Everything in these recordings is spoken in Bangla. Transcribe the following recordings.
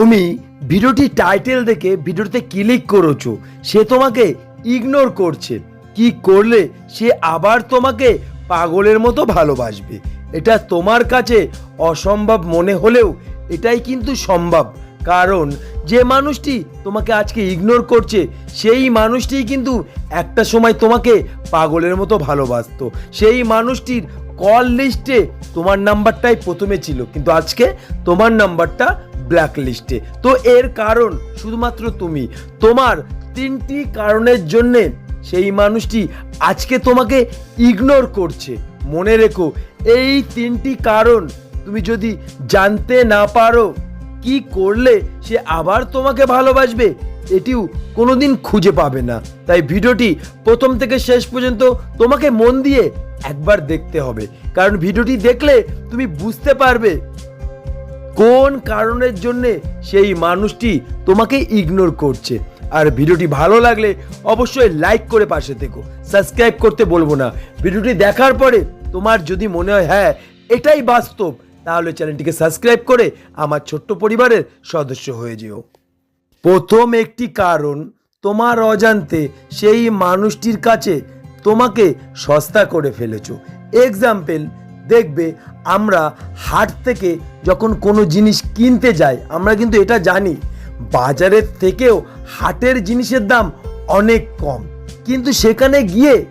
তুমি ভিডিওটি টাইটেল দেখে ভিডিওতে ক্লিক করেছ, সে তোমাকে ইগনোর করছে। কি করলে? সে আবার তোমাকে পাগলের মতো ভালোবাসবে। এটা তোমার কাছে অসম্ভব মনে হলেও এটাই কিন্তু সম্ভব। কারণ যে মানুষটি তোমাকে আজকে ইগনোর করছে, সেই মানুষটি কিন্তু একটা সময় তোমাকে পাগলের মতো ভালোবাসতো। সেই মানুষটির কল লিস্টে তোমার নাম্বারটাই প্রথমে ছিল। কিন্তু আজকে তোমার নাম্বারটা ব্ল্যাক লিস্টে তো এর কারণ শুধুমাত্র তুমি। তোমার তিনটি কারণের জন্যে সেই মানুষটি আজকে তোমাকে ইগনোর করছে। মনে রেখো, এই তিনটি কারণ তুমি যদি জানতে না পারো, কি করলে সে আবার তোমাকে ভালোবাসবে, এটিও কোনোদিন খুঁজে পাবে না। তাই ভিডিওটি প্রথম থেকে শেষ পর্যন্ত তোমাকে মন দিয়ে একবার দেখতে হবে। কারণ ভিডিওটি দেখলে তুমি বুঝতে পারবে কোন কারণের জন্যে সেই মানুষটি তোমাকে ইগনোর করছে? আর ভিডিওটি ভালো লাগলে অবশ্যই লাইক করে পাশে থেকো। সাবস্ক্রাইব করতে বলব না। ভিডিওটি দেখার পরে তোমার যদি মনে হয় হ্যাঁ এটাই বাস্তব, তাহলে চ্যানেলটিকে সাবস্ক্রাইব করে আমার ছোট্ট পরিবারের সদস্য হয়ে যেও। প্রথম একটি কারণ, তোমার অজান্তে সেই মানুষটির কাছে তোমাকে সস্তা করে ফেলেছো। এক্সাম্পল দেখবে আমরা হাট থেকে যখন কোনো জিনিস কিনতে যাই, আমরা কিন্তু এটা জানি, বাজারের থেকেও হাটের জিনিসের দাম অনেক কম। কিন্তু সেখানে গিয়ে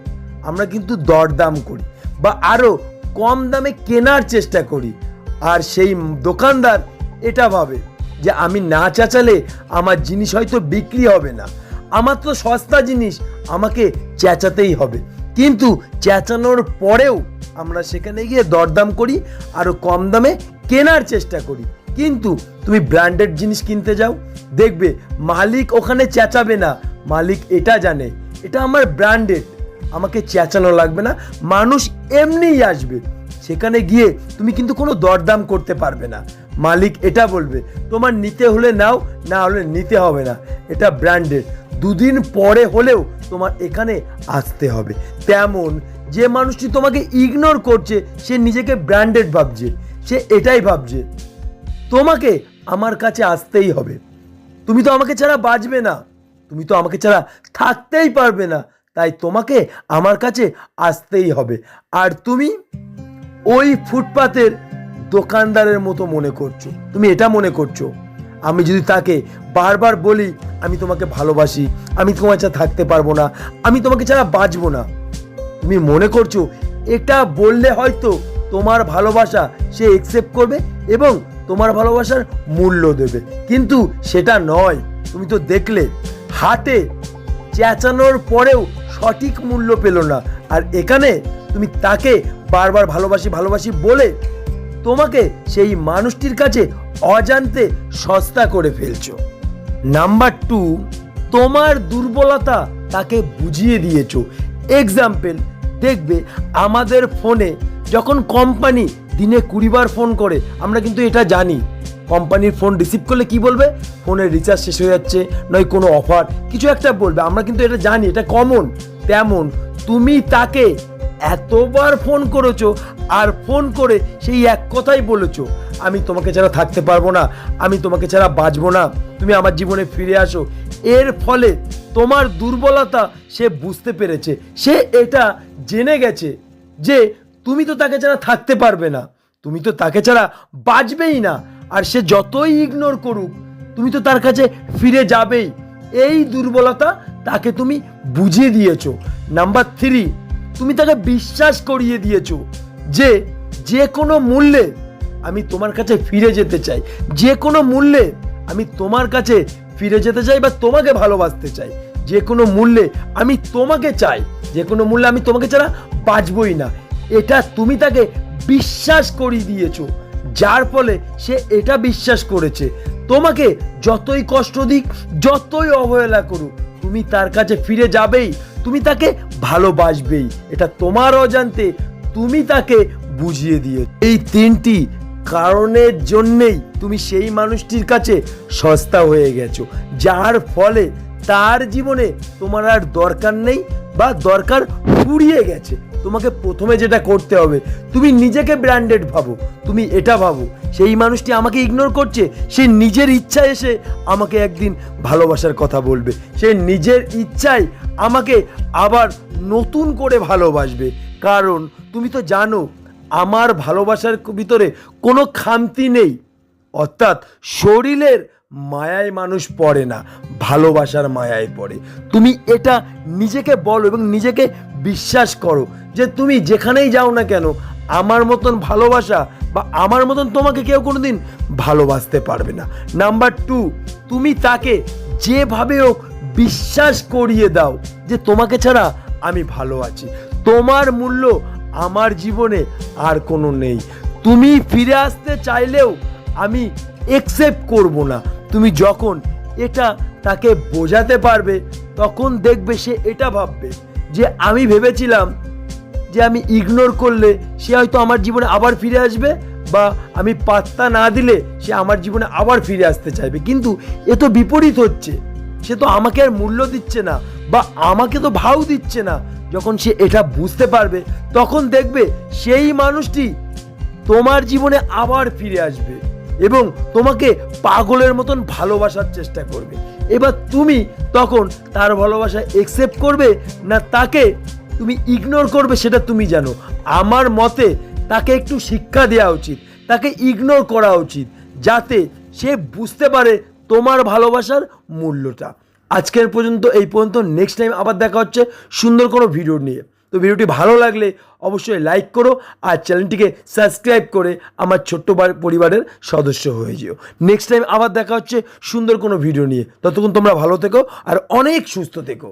আমরা কিন্তু দরদাম করি বা আরও কম দামে কেনার চেষ্টা করি। আর সেই দোকানদার এটা ভাবে যে, আমি না চাচালে আমার জিনিস হয়তো বিক্রি হবে না। আমার তো সস্তা জিনিস, আমাকে চেঁচাতেই হবে। কিন্তু চেঁচানোর পরেও আমরা সেখানে গিয়ে দরদাম করি আরও কম দামে কেনার চেষ্টা করি। কিন্তু তুমি ব্র্যান্ডেড জিনিস কিনতে যাও, দেখবে মালিক ওখানে চেঁচাবে না। মালিক এটা জানে, এটা আমার ব্র্যান্ডেড। আমাকে চেঁচানো লাগবে না, মানুষ এমনিই আসবে। সেখানে গিয়ে তুমি কিন্তু কোনো দরদাম করতে পারবে না। মালিক এটা বলবে, তোমার নিতে হলে নাও, না হলে নিতে হবে না। এটা ব্র্যান্ডেড। দুদিন পরে হলেও তোমার এখানে আসতে হবে। তেমন যে মানুষটি তোমাকে ইগনোর করছে, সে নিজেকে ব্র্যান্ডেড ভাবছে। সে এটাই ভাবছে, তোমাকে আমার কাছে আসতেই হবে। তুমি তো আমাকে ছাড়া বাঁচবে না। তুমি তো আমাকে ছাড়া থাকতেই পারবে না। তাই তোমাকে আমার কাছে আসতেই হবে। আর তুমি ওই ফুটপাতের দোকানদারের মতো মনে করছ। তুমি এটা মনে করছ। আমি যদি তাকে বারবার বলি আমি তোমাকে ভালোবাসি, আমি তোমার ছাড়া থাকতে পারব না, আমি তোমাকে ছাড়া বাঁচবো না। তুমি মনে করছ, এটা বললে হয়তো তোমার ভালোবাসা সে একসেপ্ট করবে এবং তোমার ভালোবাসার মূল্য দেবে। কিন্তু সেটা নয়, তুমি তো দেখলে হাটে চেঁচানোর পরেও সঠিক মূল্য পেল না। আর এখানে তুমি তাকে বারবার ভালোবাসি ভালোবাসি বলে তোমাকে সেই মানুষটির কাছে অজান্তে সস্তা করে ফেলছো। নাম্বার টু তোমার দুর্বলতা তাকে বুঝিয়ে দিয়েছ। এক্সাম্পল দেখবে আমাদের ফোনে যখন কোম্পানি দিনে কুড়িবার ফোন করে, আমরা কিন্তু এটা জানি। কোম্পানির ফোন রিসিভ করলে কি বলবে? ফোনের রিচার্জ শেষ হয়ে যাচ্ছে, নয় কোনো অফার কিছু একটা বলবে, আমরা কিন্তু এটা জানি, এটা কমন তেমন, তুমি তাকে এতবার ফোন করেছ, আর ফোন করে সেই এক কথাই বলেছ। আমি তোমাকে ছাড়া থাকতে পারব না, আমি তোমাকে ছাড়া বাঁচবো না। তুমি আমার জীবনে ফিরে আসো। এর ফলে তোমার দুর্বলতা সে বুঝতে পেরেছে। সে এটা জেনে গেছে যে তুমি তো তাকে ছাড়া থাকতে পারবে না। তুমি তো তাকে ছাড়া বাঁচবেই না। আর সে যতই ইগনোর করুক, তুমি তো তার কাছে ফিরে যাবেই। এই দুর্বলতা তাকে তুমি বুঝিয়ে দিয়েছ। নাম্বার থ্রি তুমি তাকে বিশ্বাস করিয়ে দিয়েছ যে যে কোনো মূল্যে আমি তোমার কাছে ফিরে যেতে চাই। যে কোনো মূল্যে আমি তোমার কাছে ফিরে যেতে চাই বা তোমাকে ভালোবাসতে চাই। যে কোনো মূল্যে আমি তোমাকে চাই। যে কোনো মূল্যে আমি তোমাকে ছাড়া বাঁচবই না। এটা তুমি তাকে বিশ্বাস করিয়ে দিয়েছ। যার ফলে সে এটা বিশ্বাস করেছে। তোমাকে যতই কষ্ট দিক, যতই অবহেলা করুক, তুমি তার কাছে ফিরে যাবেই। তুমি তাকে ভালোবাসবেই। এটা তোমার অজান্তে তুমি তাকে বুঝিয়ে দিয়ে এই তিনটি কারণের জন্যেই তুমি সেই মানুষটির কাছে সস্তা হয়ে গেছো। যার ফলে তার জীবনে তোমার আর দরকার নেই বা দরকার ফুরিয়ে গেছে। তোমাকে প্রথমে যেটা করতে হবে, তুমি নিজেকে ব্র্যান্ডেড ভাবো, তুমি এটা ভাবো, সেই মানুষটি আমাকে ইগনোর করছে, সে নিজের ইচ্ছা এসে আমাকে একদিন ভালোবাসার কথা বলবে। সে নিজের ইচ্ছায় আমাকে আবার নতুন করে ভালোবাসবে। কারণ তুমি তো জানো আমার ভালোবাসার ভিতরে কোনো খামতি নেই। অর্থাৎ শরীরের মায়ায় মানুষ পড়ে না, ভালোবাসার মায়ায় পড়ে। তুমি এটা নিজেকে বলো এবং নিজেকে বিশ্বাস করো যে তুমি যেখানেই যাও না কেন, আমার মতন ভালোবাসা বা আমার মতন তোমাকে কেউ কোনো দিন ভালোবাসতে পারবে না। নাম্বার টু, তুমি তাকে যেভাবে হোক বিশ্বাস করিয়ে দাও যে তোমাকে ছাড়া আমি ভালো আছি। তোমার মূল্য আমার জীবনে আর কোনো নেই। তুমি ফিরে আসতে চাইলেও আমি একসেপ্ট করব না। তুমি যখন এটা তাকে বোঝাতে পারবে, তখন দেখবে সে এটা ভাববে যে আমি ভেবেছিলাম যে আমি ইগনোর করলে সে হয়তো আমার জীবনে আবার ফিরে আসবে বা আমি পাত্তা না দিলে সে আমার জীবনে আবার ফিরে আসতে চাইবে। কিন্তু এ তো বিপরীত হচ্ছে। সে তো আমাকে আর মূল্য দিচ্ছে না বা আমাকে তো ভাও দিচ্ছে না। যখন সে এটা বুঝতে পারবে, তখন দেখবে সেই মানুষটি তোমার জীবনে আবার ফিরে আসবে এবং তোমাকে পাগলের মতন ভালোবাসার চেষ্টা করবে। এবার তুমি তখন তার ভালোবাসা একসেপ্ট করবে না তাকে তুমি ইগনোর করবে সেটা তুমি জানো। আমার মতে তাকে একটু শিক্ষা দেওয়া উচিত, তাকে ইগনোর করা উচিত, যাতে সে বুঝতে পারে তোমার ভালোবাসার মূল্যটা। আজকের পর্যন্ত এই পর্যন্ত নেক্সট টাইম আবার দেখা হচ্ছে সুন্দর কোনো ভিডিও নিয়ে। তো ভিডিওটি ভালো লাগলে অবশ্যই লাইক করো আর চ্যানেলটিকে সাবস্ক্রাইব করে আমার ছোট্ট পরিবারের সদস্য হয়ে যেও। নেক্সট টাইম আবার দেখা হচ্ছে সুন্দর কোনো ভিডিও নিয়ে। ততক্ষণ তোমরা ভালো থেকো আর অনেক সুস্থ থেকো।